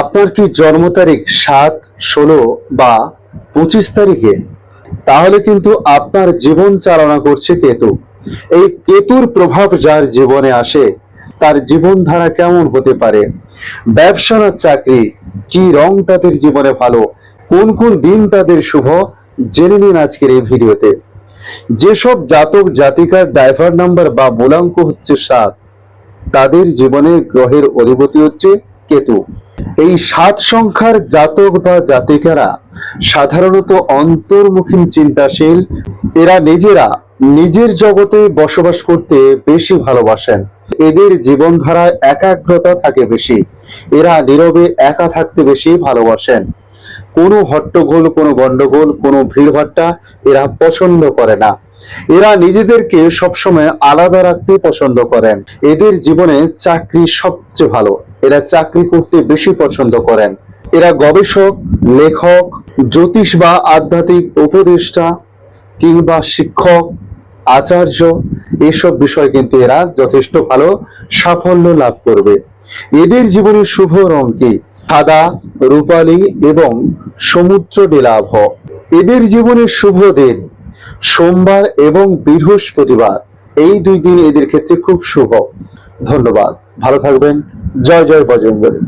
আপনার কি জন্ম তারিখ সাত, ষোলো বা পঁচিশ তারিখে? তাহলে কিন্তু আপনার জীবন চালনা করছে কেতু। এই কেতুর প্রভাব যার জীবনে আসে, তার জীবনধারা কেমন হতে পারে? ব্যবসা না চাকরি? কি রং তাদের জীবনে ভালো? কোন কোন দিন তাদের শুভ? জেনে নিন আজকের এই ভিডিওতে। যেসব জাতক, জাতিকার ড্রাইভার নাম্বার বা মূলাঙ্ক হচ্ছে সাত, তাদের জীবনে গ্রহের অধিপতি হচ্ছে কেতু। এই সাত সংখ্যার জাতক বা জাতিকারা সাধারণত অন্তর্মুখী চিন্তাশীল। এরা নিজেরা নিজের জগতে বসবাস করতে বেশি ভালোবাসেন। এদের জীবনধারায় একাগ্রতা থাকে বেশি। এরা নীরবে একা থাকতে বেশি ভালোবাসেন। কোনো হট্টগোল, কোনো গন্ডগোল কোনো ভিড়ভাট্টা এরা পছন্দ করে না। এরা নিজেদেরকে সবসময় আলাদা রাখতে পছন্দ করেন। এদের জীবনে চাকরি সবচেয়ে ভালো। এরা চাকরি করতে বেশি পছন্দ করেন। এরা গবেষক, লেখক, জ্যোতিষ বা আধ্যাত্মিক উপদেষ্টা কিংবা শিক্ষক, আচার্য, এসব বিষয় কিন্তু এরা যথেষ্ট ভালো সাফল্য লাভ করবে। এদের জীবনের শুভ রং কি? সাদা, রূপালী এবং সমুদ্র নীলাভ। এদের জীবনের শুভ দিন সোমবার এবং বৃহস্পতিবার। এই দুই দিন এদের ক্ষেত্রে খুব শুভ। ধন্যবাদ। ভালো থাকবেন। জয় জয় বজরঙ্গলী